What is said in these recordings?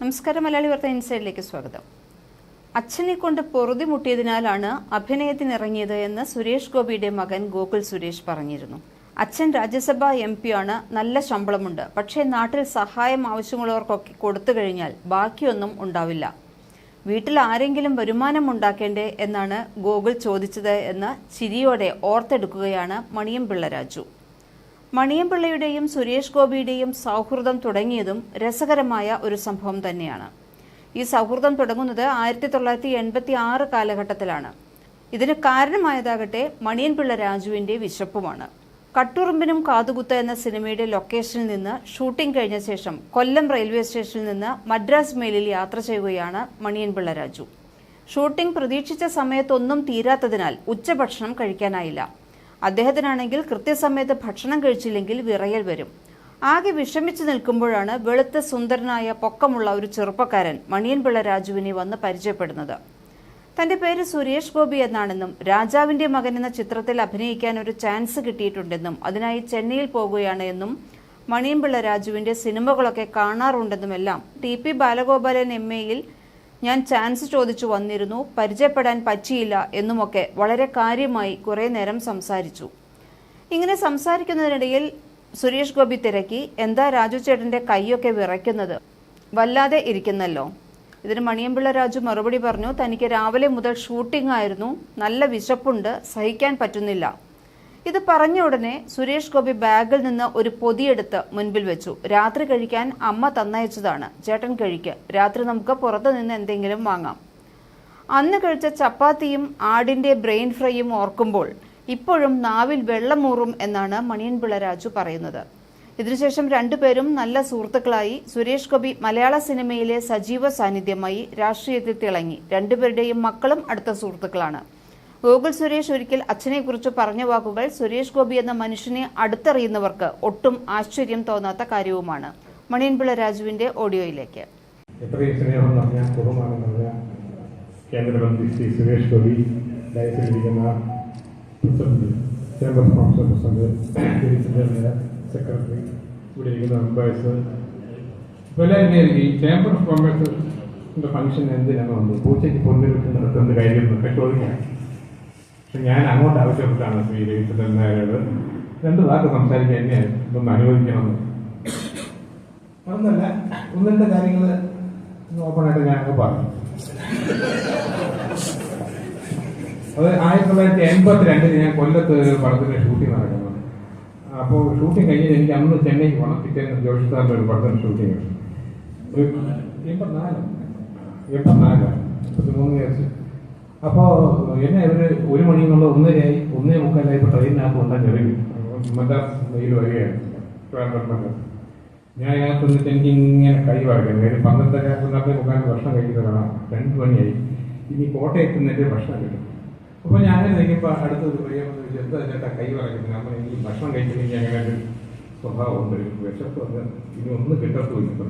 നമസ്കാരം മലയാളി വാർത്ത ഇൻസൈഡിലേക്ക് സ്വാഗതം. അച്ഛനെ കൊണ്ട് പൊറുതിമുട്ടിയതിനാലാണ് അഭിനയത്തിനിറങ്ങിയത് എന്ന് സുരേഷ് ഗോപിയുടെ മകൻ ഗോകുൽ സുരേഷ് പറഞ്ഞിരുന്നു. അച്ഛൻ രാജ്യസഭാ എം ആണ് നല്ല ശമ്പളമുണ്ട്. പക്ഷേ നാട്ടിൽ സഹായം ആവശ്യമുള്ളവർക്കൊക്കെ കൊടുത്തു കഴിഞ്ഞാൽ ബാക്കിയൊന്നും ഉണ്ടാവില്ല. വീട്ടിൽ ആരെങ്കിലും വരുമാനം ഉണ്ടാക്കേണ്ടേ എന്നാണ് ഗോകുൽ ചോദിച്ചത് എന്ന് ചിരിയോടെ ഓർത്തെടുക്കുകയാണ് മണിയം പിള്ള രാജു. മണിയംപിള്ളയുടെയും സുരേഷ് ഗോപിയുടെയും സൗഹൃദം തുടങ്ങിയതും രസകരമായ ഒരു സംഭവം തന്നെയാണ്. ഈ സൗഹൃദം തുടങ്ങുന്നത് ആയിരത്തി തൊള്ളായിരത്തി എൺപത്തി ആറ് കാലഘട്ടത്തിലാണ്. ഇതിന് കാരണമായതാകട്ടെ മണിയൻപിള്ള രാജുവിന്റെ വിശപ്പുമാണ്. കട്ടുറുമ്പിനും കാതുകുത്ത എന്ന സിനിമയുടെ ലൊക്കേഷനിൽ നിന്ന് ഷൂട്ടിംഗ് കഴിഞ്ഞ ശേഷം കൊല്ലം റെയിൽവേ സ്റ്റേഷനിൽ നിന്ന് മദ്രാസ് മെയിലിൽ യാത്ര ചെയ്യുകയാണ് മണിയൻപിള്ള രാജു. ഷൂട്ടിംഗ് പ്രതീക്ഷിച്ച സമയത്തൊന്നും തീരാത്തതിനാൽ ഉച്ചഭക്ഷണം കഴിക്കാനായില്ല. അദ്ദേഹത്തിനാണെങ്കിൽ കൃത്യസമയത്ത് ഭക്ഷണം കഴിച്ചില്ലെങ്കിൽ വിറയൽ വരും. ആകെ വിഷമിച്ചു നിൽക്കുമ്പോഴാണ് വെളുത്ത സുന്ദരനായ പൊക്കമുള്ള ഒരു ചെറുപ്പക്കാരൻ മണിയൻപിള്ള രാജുവിനെ വന്ന് പരിചയപ്പെടുന്നത്. തന്റെ പേര് സുരേഷ് ഗോപി എന്നാണെന്നും രാജാവിന്റെ മകൻ എന്ന ചിത്രത്തിൽ അഭിനയിക്കാൻ ഒരു ചാൻസ് കിട്ടിയിട്ടുണ്ടെന്നും അതിനായി ചെന്നൈയിൽ പോകുകയാണ് എന്നും മണിയൻപിള്ള രാജുവിന്റെ സിനിമകളൊക്കെ കാണാറുണ്ടെന്നുമെല്ലാം ടി പി ബാലഗോപാലൻ എം എയിൽ ഞാൻ ചാൻസ് ചോദിച്ചു വന്നിരുന്നു. പരിചയപ്പെടാൻ പറ്റിയില്ല എന്നുമൊക്കെ വളരെ കാര്യമായി കുറേ നേരം സംസാരിച്ചു. ഇങ്ങനെ സംസാരിക്കുന്നതിനിടയിൽ സുരേഷ് ഗോപി തിരക്കി. എന്താ രാജു ചേട്ടന്റെ കൈയൊക്കെ വിറയ്ക്കുന്നത്? വല്ലാതെ ഇരിക്കുന്നല്ലോ. ഇതിന് മണിയമ്പിള്ള രാജു മറുപടി പറഞ്ഞു തനിക്ക് രാവിലെ മുതൽ ഷൂട്ടിംഗ് ആയിരുന്നു. നല്ല വിശപ്പുണ്ട്. സഹിക്കാൻ പറ്റുന്നില്ല. ഇത് പറഞ്ഞ ഉടനെ സുരേഷ് ഗോപി ബാഗിൽ നിന്ന് ഒരു പൊതിയെടുത്ത് മുൻപിൽ വെച്ചു. രാത്രി കഴിക്കാൻ അമ്മ തന്നയച്ചതാണ്. ചേട്ടൻ കഴിക്ക്. രാത്രി നമുക്ക് പുറത്തു നിന്ന് എന്തെങ്കിലും വാങ്ങാം. അന്ന് കഴിച്ച ചപ്പാത്തിയും ആടിന്റെ ബ്രെയിൻ ഫ്രൈയും ഓർക്കുമ്പോൾ ഇപ്പോഴും നാവിൽ വെള്ളമൂറും എന്നാണ് മണിയൻപിള്ള രാജു പറയുന്നത്. ഇതിനുശേഷം രണ്ടുപേരും നല്ല സുഹൃത്തുക്കളായി സുരേഷ് ഗോപി മലയാള സിനിമയിലെ സജീവ സാന്നിധ്യമായി രാഷ്ട്രീയത്തിൽ തിളങ്ങി. രണ്ടുപേരുടെയും മക്കളും അടുത്ത സുഹൃത്തുക്കളാണ്. ഗോകുൽ സുരേഷ് ഒരിക്കൽ അച്ഛനെക്കുറിച്ച് പറഞ്ഞ വാക്കുകൾ സുരേഷ് ഗോപി എന്ന മനുഷ്യനെ അടുത്തറിയുന്നവർക്ക് ഒട്ടും ആശ്ചര്യം തോന്നാത്ത കാര്യവുമാണ്. മണിയൻപിള്ള രാജുവിന്റെ ഓഡിയോയിലേക്ക്. Suresh Gopi chamber of commerce secretary chamber of function എന്തിനാണ് വന്നത്? പൂച്ചയ്ക്ക് പൊന്നിട്ട് നടത്തുന്ന കാര്യം ഒക്കെ ചോദിക്കാം ഞാൻ അങ്ങോട്ട് ആവശ്യപ്പെട്ടാണ് ശ്രീ രവീന്ദ്രൻ നായരോട്. രണ്ട് വാക്ക് സംസാരിക്കാൻ എന്നെ ഒന്ന് അനുവദിക്കണമെന്ന്. ഒന്നല്ല ഒന്ന് രണ്ട് കാര്യങ്ങൾ ഓപ്പണായിട്ട് ഞാൻ അങ്ങ് പറഞ്ഞു. അത് ആയിരത്തി തൊള്ളായിരത്തി എൺപത്തി രണ്ടിന് ഞാൻ കൊല്ലത്ത് ഒരു പടത്തിന്റെ ഷൂട്ടിംഗ് നടക്കുന്നത് അപ്പോൾ ഷൂട്ടിംഗ് കഴിഞ്ഞ് എനിക്ക് അന്ന് ചെന്നൈക്ക് പോകണം പിറ്റേന്ന് ജോഷി സാറിന്റെ ഒരു പടത്തിന്റെ ഷൂട്ടിംഗ് എൺപത്തിനാല്. എൺപത്തിനാല്. പതിമൂന്ന് വയസ്സ് അപ്പോൾ എന്നെ ഇവർ ഒരു മണി എന്നുള്ള ഒന്നരയായി ഒന്നേ മുക്കാലായി ഇപ്പോൾ ട്രെയിനിനകത്ത് കൊണ്ടാൽ ചെറിയ മദ്രാസ് മെയിൽ വരികയാണ്. ഞാൻ അതിനകത്ത് നിന്നിട്ട് എനിക്ക് ഇങ്ങനെ കൈ വഴക്കുന്നു കാര്യം പന്ത്രണ്ടര പന്ത്രണ്ടേ മുക്കാൽ ഭക്ഷണം കഴിക്കുന്നതാണ്. രണ്ട് മണിയായി. ഇനി കോട്ടയത്ത് നിന്നിട്ട് ഭക്ഷണം കിട്ടും. അപ്പോൾ ഞാൻ അങ്ങനെ നിൽക്കുമ്പോൾ അടുത്തൊരു പയ്യൻ വന്ന് ചോദിച്ചു, എന്താ ചേട്ടാ കൈ വഴക്കുന്നത് നമ്മൾ എനിക്ക് ഭക്ഷണം കഴിച്ചില്ലെങ്കിൽ അങ്ങനെ ഒരു സ്വഭാവമുണ്ട് വിശപ്പ് വന്ന് ഇനി ഒന്നും കിട്ടത്തുമില്ല.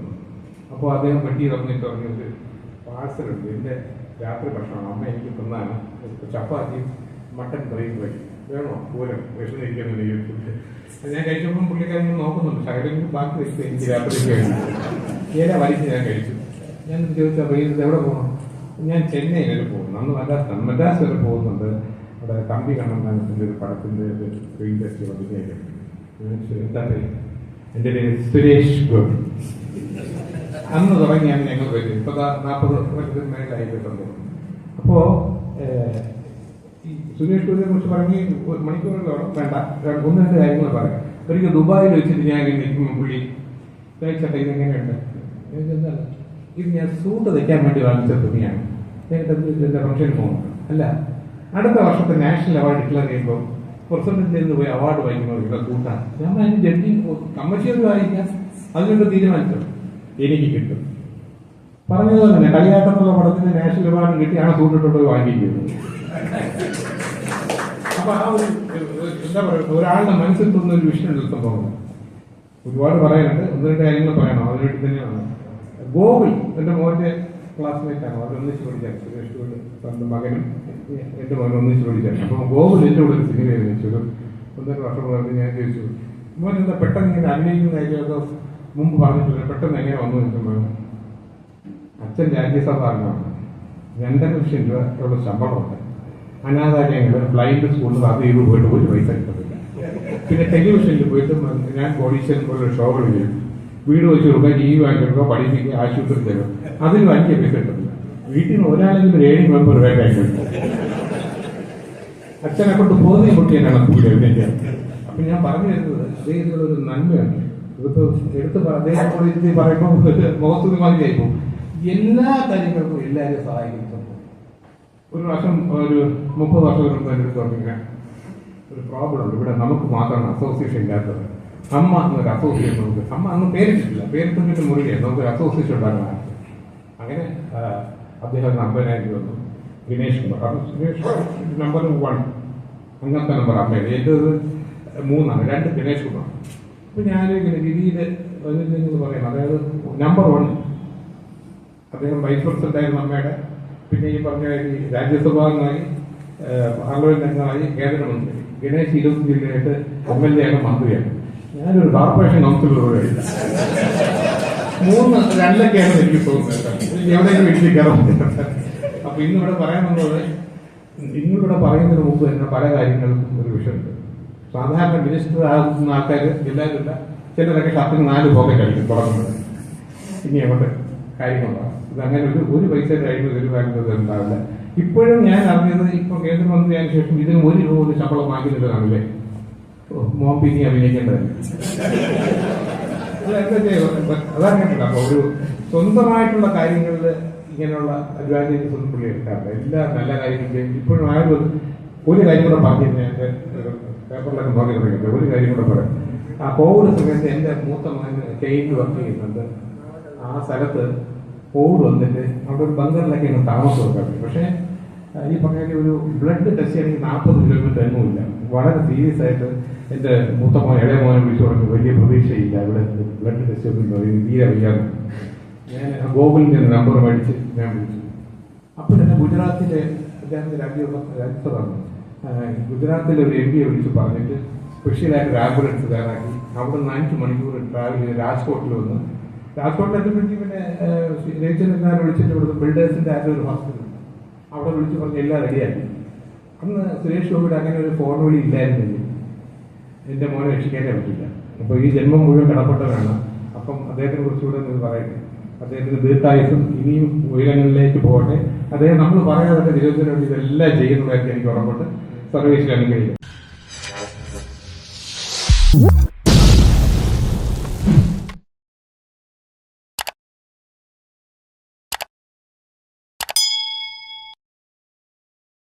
അപ്പോൾ അദ്ദേഹം പെട്ടി പറഞ്ഞിട്ട് പറഞ്ഞൊരു പാഴ്സലുണ്ട് എന്റെ രാത്രി ഭക്ഷണം. അമ്മ എനിക്ക് തന്നാണ്. ചപ്പാത്തി മട്ടൻ കറിയും കഴിക്കും വേണോ? പൂരം. വിഷമിരിക്കുന്നു ഞാൻ കഴിച്ചപ്പോൾ പുള്ളിക്കാരൻ നോക്കുന്നുണ്ട്. ശകലം ബാക്കി വെച്ച് എനിക്ക് രാത്രി കഴിച്ചു. ഏല വലിച്ച് ഞാൻ കഴിച്ചു. ഞാൻ ചോദിച്ചാൽ ഇത് എവിടെ പോകണം ഞാൻ ചെന്നൈ വരെ പോകുന്നു. അന്ന് മദ്രാസ് മദ്രാസ് വരെ പോകുന്നുണ്ട്. അവിടെ തമ്പി കണ്ണന്താനത്തിന്റെ ഒരു പടത്തിന്റെ ഒരു ഫീൽഡ് ടെസ്റ്റ് വന്നിട്ടേക്ക് എന്താ പറയുക എന്റെ പേര് സുരേഷ് ഗോപി. അന്ന് തുടങ്ങിയാണ് ഞങ്ങൾ വരും ഇപ്പൊ നാൽപ്പത് വർഷത്തിന് മേലായിട്ടുണ്ട് അപ്പോൾ ഈ സുരേഷ് ഗോപിയെ കുറിച്ച് പറഞ്ഞ് മണിക്കൂറുകളോളം വേണ്ട. ഒന്ന് രണ്ട് കാര്യങ്ങൾ പറയാം. ഒരിക്കൽ ദുബായിൽ വെച്ചിട്ട് ഞാൻ ഇങ്ങനെ നിൽക്കുമ്പോൾ പുള്ളി ചേട്ടാ ഇതെങ്ങനെയുണ്ട്? "എന്താണ്?" ഇത് ഞാൻ സൂട്ട് തയ്ക്കാൻ വേണ്ടി വാങ്ങിച്ച തുണിയാണ്. എന്റെ ഫംഗ്ഷന് പോകുന്നു. അല്ല അടുത്ത വർഷത്തെ നാഷണൽ അവാർഡ് ഡിക്ലെയർ ചെയ്യുമ്പോൾ പ്രസിഡന്റിൽ നിന്ന് പോയി അവാർഡ് വാങ്ങിക്കുമ്പോൾ ഇവിടെ സൂട്ടാണ് ഞാൻ ജഡ്ജി കമ്മീഷൻ വായിക്കാം അതിനുള്ള തീരുമാനിച്ചു? എനിക്ക് കിട്ടും. പറഞ്ഞത് തന്നെ കളിയാട്ടത്തുള്ള പടത്തിന് നാഷണൽ അവാർഡ് കിട്ടിയാണ് സൂട്ടിട്ടുണ്ട് വാങ്ങിക്കുന്നത് അപ്പൊ ആ ഒരു എന്താ പറയുക ഒരാളുടെ മനസ്സിൽ തോന്നുന്ന ഒരു വിഷയം ഉണ്ട് സംഭവം. ഒരുപാട് പറയാനുണ്ട് ഒന്ന് രണ്ട് കാര്യങ്ങൾ പറയണം. അതിനുവേണ്ടി തന്നെയാണ് ഗോകുൽ എന്റെ മോന്റെ ക്ലാസ്മേറ്റ് ആണ്. അവർ ഒന്നിച്ച് പഠിക്കാൻ. സുരേഷ് സ്വന്തം മകനും എന്റെ മകനും ഒന്നിച്ച് പഠിക്കാൻ. അപ്പൊ ഗോകുൽ എന്റെ കൂടെ ഒരു സിനിമ ഒന്നര വർഷം മുതൽ ഞാൻ ചോദിച്ചു മോൻ എന്താ പെട്ടെന്ന് ഇങ്ങനെ അഭിനയിക്കുന്ന കാര്യമൊക്കെ മുമ്പ് പറഞ്ഞിട്ടില്ല പെട്ടെന്ന് എങ്ങനെ വന്നു നിൽക്കുമ്പോൾ അച്ഛൻ രാജ്യസഭ അംഗമാണ് രണ്ടര ലക്ഷം രൂപ ഉള്ള ശമ്പളമുണ്ട്. അനാഥാലയങ്ങൾ ബ്ലൈൻഡ് സ്കൂളിൽ അത് ചെയ്ത് പോയിട്ട് ഒരു പൈസ കിട്ടത്തില്ല. പിന്നെ ടെലിവിഷനിൽ പോയിട്ട് ഞാൻ കോടീശ്വരൻ പോലുള്ള ഷോകൾ ചെയ്യും. വീട് വെച്ച് കൊടുക്കുക ടി വി വാങ്ങി കൊടുക്കുക പഠിപ്പിക്കുക ആശുപത്രി തരും. അതിന് അഞ്ച് പൈസ കിട്ടത്തില്ല. വീട്ടിൽ നിന്ന് ഒരാളെങ്കിലും ഒരു ഏഴ് മെമ്പർ വേണ്ട അച്ഛനെ കൊണ്ട് പോകുന്ന കുട്ടി എന്നാണ് എവിടെയൊക്കെ അപ്പൊ ഞാൻ പറഞ്ഞു വരുന്നത് അദ്ദേഹത്തിനുള്ള ഒരു നന്മയാണ്. ഇതിപ്പോ എടുത്ത് അദ്ദേഹം കൂടി ഇരുത്തി പറയുമ്പോൾ മുഖത്തുനിന്ന് പോകും എല്ലാ കാര്യങ്ങൾക്കും എല്ലാവരെയും സഹായിക്കും ഒരു വർഷം ഒരു മുപ്പത് വർഷം മുമ്പ് എന്റെ പറഞ്ഞിങ്ങനെ ഒരു പ്രോബ്ലം ഉണ്ട്. ഇവിടെ നമുക്ക് മാത്രമാണ് അസോസിയേഷൻ ഇല്ലാത്തത്. അമ്മ എന്നൊരു അസോസിയേഷൻ നമുക്ക് അമ്മ അന്ന് പേരിട്ടിട്ടില്ല. പേരിട്ടിട്ട് മുറിയാണ് നമുക്കൊരു അസോസിയേഷൻ ഉണ്ടാക്കണം. അങ്ങനെ അദ്ദേഹം നമ്പരായിട്ട് വന്നു. ദിനേശ് നമ്പർ അപ്പം നമ്പർ വൺ അങ്ങനത്തെ നമ്പർ അമ്മയുടെ. ഏറ്റവും മൂന്നാണ്. രണ്ട് വിനേഷ് കുമാർ. അപ്പൊ ഞാനിങ്ങനെ രീതിയിൽ പറയണം. അതായത് നമ്പർ വൺ അദ്ദേഹം വൈസ് പ്രസിഡന്റ് ആയിരുന്നു അമ്മയുടെ പിന്നെ ഈ പറഞ്ഞ രാജ്യസഭാംഗമായി പാർലമെന്റ് അംഗമായി കേന്ദ്രമന്ത്രി ഗണേശ് ഇരുപത്തി ജില്ലയായിട്ട് എം എൽ എ ആണ് മന്ത്രിയാണ് ഞാനൊരു കോർപ്പറേഷൻ കൗൺസിലർ ഇല്ല മൂന്ന് രണ്ടൊക്കെയാണ് എനിക്ക് തോന്നുന്നത്. എവിടെയെങ്കിലും വീട്ടിൽ കയറാൻ അപ്പൊ ഇന്നിവിടെ പറയാൻ വന്നത് ഇന്നിവിടെ പറയുന്നതിന് മുമ്പ് തന്നെ പല കാര്യങ്ങൾക്കും ഒരു വിഷയമുണ്ട്. സാധാരണ മിനിസ്റ്റർ ആകുന്ന ആൾക്കാർ ഇല്ല. ചിലരൊക്കെ ഷർട്ടിന് നാല് പോക്കറ്റ് കഴിക്കും തുടങ്ങുന്നത്. ഇനി അങ്ങോട്ട് കാര്യങ്ങളുണ്ടാവും ഇത് അങ്ങനെ ഒരു ഒരു പൈസ കഴിയുമ്പോൾ ഒരു കാര്യങ്ങൾ ഉണ്ടാവില്ല. ഇപ്പോഴും ഞാൻ അറിഞ്ഞത് ഇപ്പൊ കേന്ദ്രമന്ത്രിയായ ശേഷം ഇതിന് ഒരു രൂപ ഒരു ശമ്പളം വാങ്ങിക്കുന്നത് കാണില്ലേ നീ അഭിനയിക്കേണ്ടതല്ലേ? അതറിയത്തില്ല അപ്പൊ ഒരു സ്വന്തമായിട്ടുള്ള കാര്യങ്ങളിൽ ഇങ്ങനെയുള്ള അഡ്വാന്റേജസ് ഒന്നും പുള്ളി എടുക്കാറില്ല. എല്ലാ നല്ല കാര്യങ്ങളും ഇപ്പോഴും ആരും ഒരു കാര്യം കൂടെ പറഞ്ഞു ഞാൻ. പേപ്പറിലൊക്കെ തുടങ്ങിയിട്ട് ഒരു കാര്യം കൂടെ പറയാം. ആ കോവിഡ് സമയത്ത് എന്റെ മൂത്ത മകൻ ചെയിനിൽ വർക്ക് ചെയ്യുന്നുണ്ട്. ആ സ്ഥലത്ത് കോവിഡ് വന്നിട്ട് അവിടെ ഒരു ബംഗറിലൊക്കെയാണ് താമസം വെക്കാൻ പക്ഷേ ഈ പറഞ്ഞ ഒരു ബ്ലഡ് ടെസ്റ്റ് ചെയ്യണമെങ്കിൽ നാൽപ്പത് കിലോമീറ്റർ എങ്ങുമില്ല. വളരെ സീരിയസ് ആയിട്ട് എന്റെ മൂത്ത മോൻ ഇളയ മോനെ വിളിച്ചു പറഞ്ഞു വലിയ പ്രതീക്ഷയില്ല. ഇവിടെ ബ്ലഡ് ടെസ്റ്റ് ഒന്നും തീരെ വയ്യാതെ ഞാൻ ഗോകുലിന്റെ നമ്പർ മേടിച്ച് ഞാൻ വിളിച്ചു. അപ്പോൾ തന്നെ ഗുജറാത്തിലെ അദ്ദേഹത്തിന്റെ രാജ്യ രാജ്യസഭ ആ, ഗുജറാത്തിലെ ഒരു എം പിയെ വിളിച്ച് പറഞ്ഞിട്ട് സ്പെഷ്യലായിട്ട് ഒരു ആംബുലൻസ് തയ്യാറാക്കി. അവിടെ നിന്ന് അഞ്ച് മണിക്കൂർ ട്രാവൽ ചെയ്ത് രാജ്കോട്ടിൽ വന്ന്. രാജ്കോട്ടിൽ എത്തുമ്പോഴേക്കും പിന്നെ രവിചന്ദ്രനാരെ വിളിച്ചിട്ട് ഇവിടുന്ന് ബിൽഡേഴ്സിന്റെ ആരുടെ ഒരു ഹോസ്പിറ്റൽ അവിടെ വിളിച്ച് പറഞ്ഞ് എല്ലാം റെഡിയാക്കി അന്ന് സുരേഷ് ഗോപിയുടെ അങ്ങനെ ഒരു ഫോൺ വിളി ഇല്ലായിരുന്നില്ല എന്റെ മോനെ രക്ഷിക്കാനേ പറ്റില്ല. അപ്പോൾ ഈ ജന്മം മുഴുവൻ കടപ്പെട്ടവരാണ് അപ്പം അദ്ദേഹത്തിനെ കുറിച്ചുകൂടെ ഒന്ന് പറയട്ടെ. അദ്ദേഹത്തിന് ദീർഘായുസും ഇനിയും ഉയരങ്ങളിലേക്ക് പോകട്ടെ. അദ്ദേഹം നമ്മൾ പറയാതൊക്കെ വേണ്ടി ഇതെല്ലാം ചെയ്യുന്നതായിട്ട് എനിക്ക് ഉറപ്പുണ്ട്. സർവീസിൽ അനുഗ്രഹിക്കും.